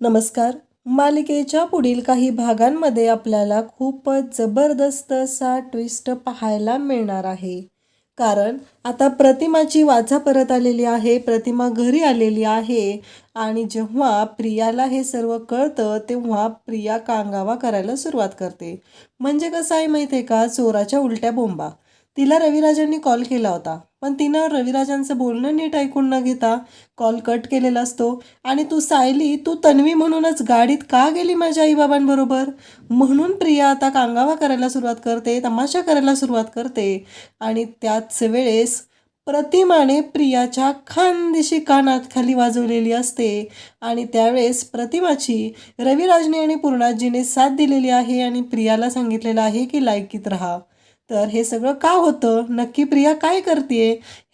नमस्कार. मालिकेच्या पुढील काही भागांमध्ये आपल्याला खूपच जबरदस्त असा ट्विस्ट पाहायला मिळणार आहे. कारण आता प्रतिमाची वाचा परत आलेली आहे प्रतिमा घरी आलेली आहे आणि जेव्हा प्रियाला हे सर्व कळतं तेव्हा प्रिया कांगावा करायला सुरुवात करते. म्हणजे कसं आहे माहिती आहे का? चोराच्या उलट्या बोंबा. तिला रविराजांनी कॉल केला होता. पण तिनं रविराजांचं बोलणं नीट ऐकून न घेता कॉल कट केलेला असतो. आणि तू सायली तू तन्वी म्हणूनच गाडीत का गेली माझ्या आईबाबांबरोबर? म्हणून प्रिया आता कांगावा करायला सुरुवात करते तमाशा करायला सुरुवात करते. आणि त्याच वेळेस प्रतिमाने प्रियाच्या खानदेशी कानात खाली वाजवलेली असते. आणि त्यावेळेस प्रतिमाची रविराजने आणि पूर्णाजीने साथ दिलेली आहे आणि प्रियाला सांगितलेलं आहे की लायकीत राहा. तर हे सगळं का होतं? नक्की प्रिया काय करते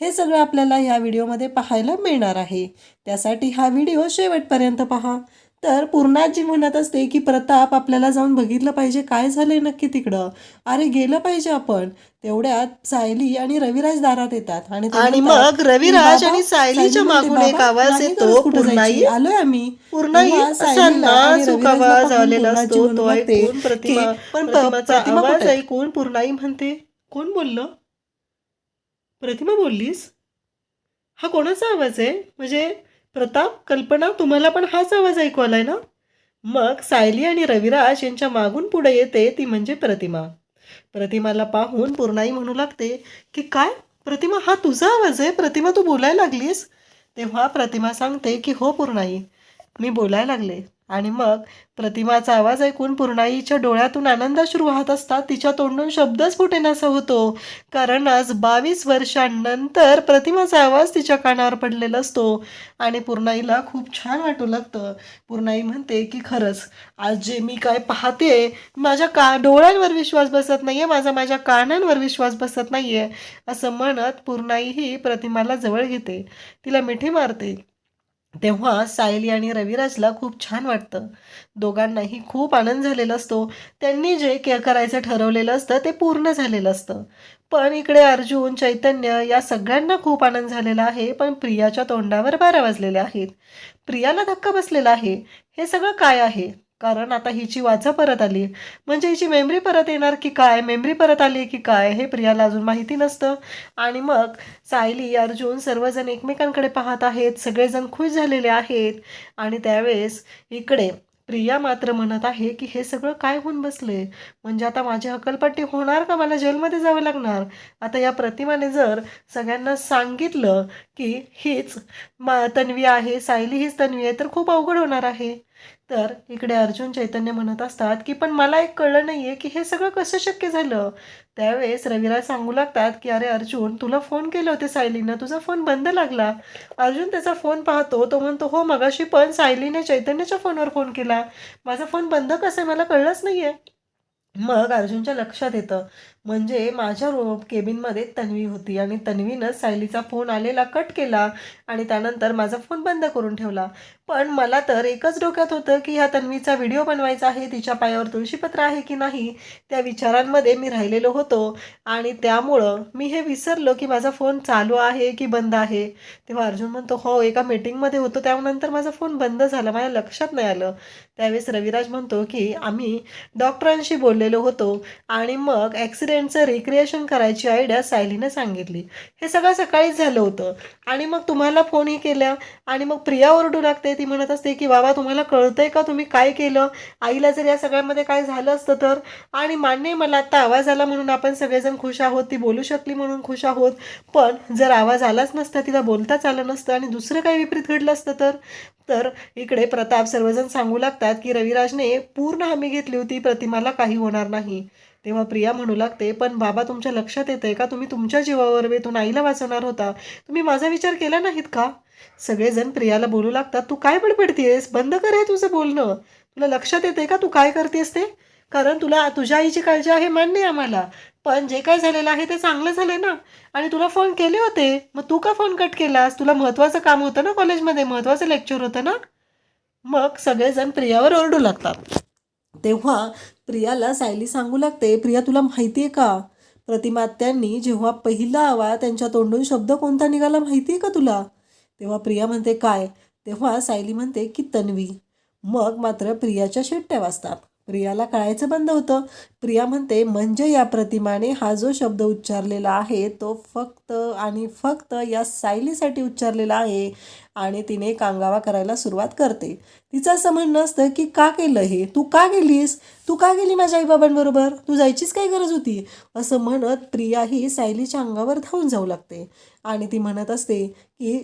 हे सगळं आपल्याला ह्या व्हिडिओमध्ये पाहायला मिळणार आहे. त्यासाठी हा व्हिडिओ शेवटपर्यंत पहा. तर पूर्णाजी म्हणत असते की प्रताप आपल्याला जाऊन बघितलं पाहिजे काय झालंय नक्की तिकडं अरे गेलं पाहिजे आपण तेवढ्यात सायली आणि रविराज दारात येतात आणि मग रविराज आणि सायलीच्या मागून एक "बाबा, आवाज येतो, गरज कुठं पूर्णाई?" जायची. आलोय आम्ही पूर्णाई तेव्हा असा सायलीला आणि नाजूक रविराजला आवाज पाहून आलेला पूर्णाजी असतो म्हणू तो लागते ऐकून प्रतिमा की, पण प- प्रतिमाचा प्रतिमा आवाज कुठे आहे? ऐकून पूर्णाई म्हणते कोण बोललं प्रतिमा बोललीस हा कोणाचा आवाज आहे म्हणजे प्रताप कल्पना तुम्हाला पण हाच आवाज ऐकू आलाय ना? मग सायली आणि रविराज यांच्या मागून पुढे येते ती म्हणजे प्रतिमा. प्रतिमाला पाहून पूर्णाई म्हणू लागते की काय? प्रतिमा हा तुझा आवाज आहे? प्रतिमा तू बोलायला लागलीस तेव्हा प्रतिमा सांगते की हो पूर्णाई मी बोलायला लागले. आणि मग प्रतिमाचा आवाज ऐकून पूर्णाईच्या डोळ्यातून आनंदाश्रू वाहत असतात तिच्या तोंडून शब्दच फुटेनासा होतो. कारण आज बावीस वर्षांनंतर प्रतिमाचा आवाज तिच्या कानावर पडलेला असतो. आणि पूर्णाईला खूप छान वाटू लागतं. पूर्णाई म्हणते की खरंच आज जे मी काय पाहते माझ्या का डोळ्यांवर विश्वास बसत नाहीये माझा माझ्या कानांवर विश्वास बसत नाहीये असं म्हणत पूर्णाई ही प्रतिमाला जवळ घेते. तिला मिठी मारते. तेव्हा सायली आणि रविराजला खूप छान वाटतं. दोघांनाही खूप आनंद झालेला असतो. त्यांनी जे के करायचं ठरवलेलं असतं ते पूर्ण झालेलं असतं. पण इकडे अर्जुन चैतन्य या सगळ्यांना खूप आनंद झालेला आहे पण प्रियाच्या तोंडावर बारा वाजलेले आहेत. प्रियाला धक्का बसलेला आहे. हे सगळं काय आहे? कारण आता हिची वाचा परत आली. म्हणजे हिची मेमरी परत येणार की काय? मेमरी परत आली की काय? हे प्रियाला अजून माहिती नसतं. आणि मग सायली अर्जुन सर्वजण एकमेकांकडे पाहत आहेत. सगळेजण खुश झालेले आहेत. आणि त्यावेळेस इकडे प्रिया मात्र म्हणत आहे की हे सगळं काय होऊन बसले? म्हणजे आता माझी हकलपट्टी होणार का? मला जेलमध्ये जावं लागणार? आता या प्रतिमाने जर सगळ्यांना सांगितलं की हीच मा तन्वी आहे सायली हीच तन्वी आहे तर खूप अवघड होणार आहे. तर इकडे अर्जुन चैतन्य म्हणत असतात की पण मला एक कळलं नाही आहे की हे सगळं कसं शक्य झालं? त्यावेळेस रविराज सांगू लागतात की अरे अर्जुन तुला फोन केले होते सायलीनं. तुझा फोन बंद लागला. अर्जुन त्याचा फोन पाहतो. तो म्हणतो हो मगाशी पण सायलीने चैतन्याच्या फोनवर फोन केला. माझा फोन बंद कसा आहे? मला कळलंच नाही आहे मग अर्जुनच्या लक्षात येतं. म्हणजे माझ्या रो केबिनमध्ये तन्वी होती आणि तन्वीनं सायलीचा फोन आलेला कट केला आणि त्यानंतर माझा फोन बंद करून ठेवला. पण मला तर एकच डोक्यात होतं की ह्या तन्वीचा व्हिडिओ बनवायचा आहे तिच्या पायावर तुळशीपत्र आहे की नाही त्या विचारांमध्ये मी राहिलेलो होतो. आणि त्यामुळं मी हे विसरलो की माझा फोन चालू आहे की बंद आहे. तेव्हा अर्जुन म्हणतो हो एका मीटिंगमध्ये होतो. त्यानंतर माझा फोन बंद झाला माझ्या लक्षात नाही आलं. त्यावेळेस रविराज म्हणतो की आम्ही डॉक्टरांशी बोललेलो होतो आणि मग ॲक्सिडेंटचं रिक्रिएशन करायची आयडिया सायलीनं सांगितली. हे सगळं सकाळीच झालं होतं. आणि मग तुम्हाला फोनही केल्या आणि मग प्रिया ओरडू लागते ती म्हणत असते की बाबा तुम्हाला कळतंय का तुम्ही काय केलं? आईला जर या सगळ्यामध्ये काय झालं असतं तर? आणि मान्य मला आत्ता आवाज आला म्हणून आपण सगळेजण खुश आहोत ती बोलू शकली म्हणून खुश आहोत. पण जर आवाज आलाच नसता तिला बोलताच आलं नसतं आणि दुसरं काही विपरीत घडलं असतं तर? तर इकडे प्रताप सर्वजण सांगू लागतात की रविराजने पूर्ण हमी घेतली होती प्रतिमाला काही होणार नाही. तेव्हा प्रिया म्हणू लागते पण बाबा तुमच्या लक्षात येतंय का? तुम्ही तुमच्या जीवावर वेतून आईला वाचवणार होता. तुम्ही माझा विचार केला नाहीत का? सगळेजण प्रियाला बोलू लागतात तू काय बडबडतीयस? बंद कर हे तुझं बोलणं. तुला लक्षात येते का तू काय करतेस ते? कारण तुला तुझ्या आईची काळजी आहे मान्य आहे आम्हाला. पण जे काय झालेलं आहे ते चांगलं झालंय ना. आणि तुला फोन केले होते. मग तू का फोन कट केलास? तुला महत्त्वाचं काम होतं ना कॉलेजमध्ये महत्त्वाचं लेक्चर होतं ना? मग सगळेजण प्रियावर ओरडू लागतात. तेव्हा प्रियाला सायली सांगू लागते प्रिया तुला माहिती आहे का प्रतिमात्यांनी जेव्हा पहिला आवा त्यांच्या तोंडून शब्द कोणता निघाला माहिती आहे का तुला? तेव्हा प्रिया म्हणते काय? तेव्हा सायली म्हणते की तन्वी. मग मात्र प्रियाच्या शेट्ट्या वाजतात. प्रियाला कळायचं बंद होतं. प्रिया म्हणते म्हणजे या प्रतिमाने हा जो शब्द उच्चारलेला आहे तो फक्त आणि फक्त या सायलीसाठी उच्चारलेला आहे आणि तिने कांगावा करायला सुरुवात करते. तिचं असं म्हणणं असतं की का केलं हे? तू का गेलीस? तू का गेली माझ्या आईबाबांबरोबर? तू जायचीच काय गरज होती? असं म्हणत प्रिया ही सायलीच्या अंगावर धावून जाऊ लागते. आणि ती म्हणत असते की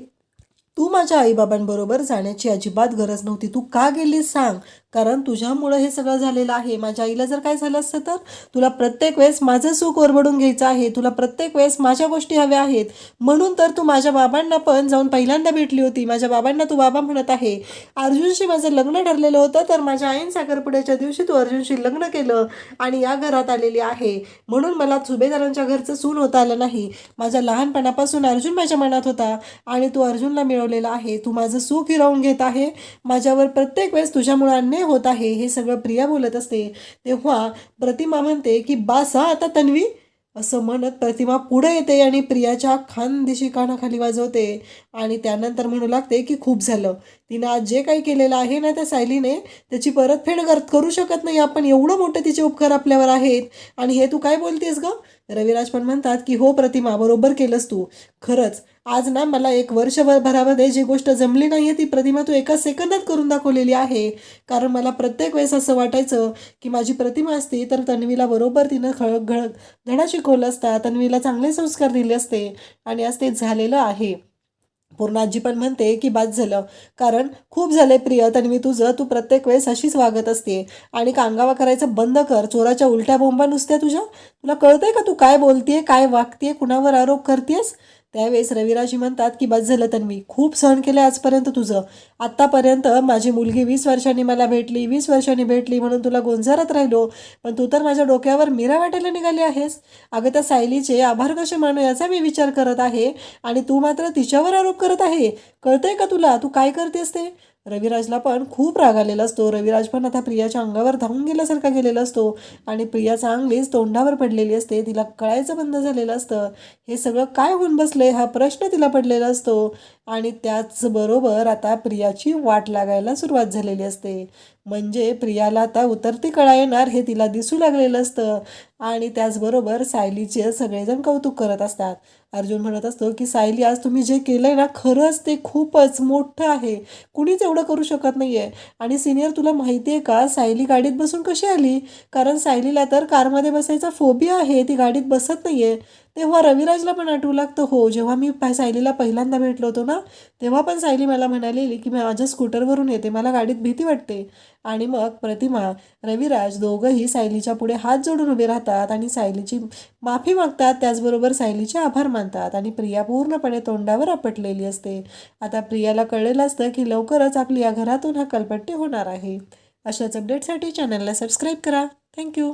तू माझ्या आईबाबांबरोबर जाण्याची अजिबात गरज नव्हती. तू का गेलीस सांग. कारण तुझ्यामुळं हे सगळं झालेलं आहे. माझ्या आईला जर काय झालं असतं तर? तुला प्रत्येक वेळेस माझं सुख ओरबडून घ्यायचं आहे. तुला प्रत्येक वेळेस माझ्या गोष्टी हव्या आहेत. म्हणून तर तू माझ्या बाबांना पण जाऊन पहिल्यांदा भेटली होती. माझ्या बाबांना तू बाबा म्हणत आहे. अर्जुनशी माझं लग्न ठरलेलं होतं तर माझ्या आईन साखरपुड्याच्या दिवशी तू अर्जुनशी लग्न केलं आणि या घरात आलेली आहे. म्हणून मला सुभेदारांच्या घरचं सून होता आलं नाही. माझ्या लहानपणापासून अर्जुन माझ्या मनात होता आणि तू अर्जुनला मिळवलेला आहे. तू माझं सुख हिरावून घेत आहे. माझ्यावर प्रत्येक वेळेस तुझ्यामुळे अन्याय होत आहे. हे सगळं प्रिया बोलत असते. तेव्हा प्रतिमा म्हणते की बास हा आता तन्वी. असं म्हणत प्रतिमा पुढे येते आणि प्रियाच्या खानदिशी कानाखाली वाजवते. आणि त्यानंतर म्हणू लागते की खूप झालं. तिनं आज जे काही केलेलं आहे ना त्या सायलीने त्याची परतफेड कर करू शकत नाही आपण. एवढं मोठं तिचे उपकार आपल्यावर आहेत. आणि हे तू काय बोलतेस ग? रविराज पण म्हणतात की हो प्रतिमा बरोबर केलंस तू. खरंच आज ना मला एक वर्षभरामध्ये जी गोष्ट जमली नाही ती प्रतिमा तू एका सेकंदात करून दाखवलेली आहे. कारण मला प्रत्येक वेळेस असं वाटायचं की माझी प्रतिमा असती तर तन्वीला बरोबर तिनं खळ घळ धडा शिकवलं असता तन्वीला चांगले संस्कार दिले असते. आणि आज ते झालेलं आहे. पूर्णाजी पण म्हणते की बाद झालं. कारण खूप झाले प्रिय तन्वी तुझं तू प्रत्येक वेळेस अशीच वागत असते. आणि कांगावा करायचं बंद कर. चोराच्या उलट्या बोंबा नुसत्या तुझ्या? तुला कळतंय का तू काय बोलतेय काय वागतेय कुणावर आरोप करतेस त्यावेळेस रविराजी म्हणतात की बस झालं तन्वी खूप सहन केलं आजपर्यंत तुझं. आत्तापर्यंत माझी मुलगी वीस वर्षांनी मला भेटली वीस वर्षांनी भेटली म्हणून तुला गोंजारत राहिलो पण तू तर माझ्या डोक्यावर मिरा वाटायला निघाली आहेस. अगं त्या सायलीचे आभार कसे मानू याचा मी विचार करत आहे आणि तू मात्र तिच्यावर आरोप करत आहे. कळतंय का तुला? तू काय करतेस ते? रविराजला पण खूप राग आलेला असतो. रविराज पण आता प्रियाच्या अंगावर धावून गेल्यासारखा गेलेला असतो आणि प्रिया चांगलीच तोंडावर पडलेली असते. तिला कळायचं बंद झालेलं असतं. हे सगळं काय होऊन बसलंय हा प्रश्न तिला पडलेला असतो. आणि त्याचबरोबर आता प्रियाची वाट लागायला सुरुवात झालेली असते. म्हणजे प्रियाला आता उतरती कळा येणार हे तिला दिसू लागलेलं असतं. आणि त्याचबरोबर सायलीचे सगळेजण कौतुक करत असतात. अर्जुन म्हणत असतो की सायली आज तुम्ही जे केलंय ना खरंच ते खूपच मोठं आहे. कुणीच एवढं करू शकत नाही आहे आणि सिनियर तुला माहिती आहे का सायली गाडीत बसून कशी आली? कारण सायलीला तर कारमध्ये बसायचा फोबिया आहे. ती गाडीत बसत नाही आहे तेव्हा रविराजला पण आठवू लागतं हो जेव्हा मी पा- सायलीला पहिल्यांदा भेटलो होतो ना तेव्हा पण सायली मला म्हणालेली की मी माझ्या स्कूटरवरून येते मला गाडीत भीती वाटते. आणि मग प्रतिमा रविराज दोघंही सायलीच्या पुढे हात जोडून उभे राहतात आणि सायलीची माफी मागतात त्याचबरोबर सायलीचे आभार मानतात आणि प्रिया पूर्णपणे तोंडावर आपटलेली असते. आता प्रियाला कळलेलं असतं की लवकरच आपली या घरातून हा कलपट्टी होणार आहे. अशाच अपडेटसाठी चॅनलला सबस्क्राईब करा. थँक्यू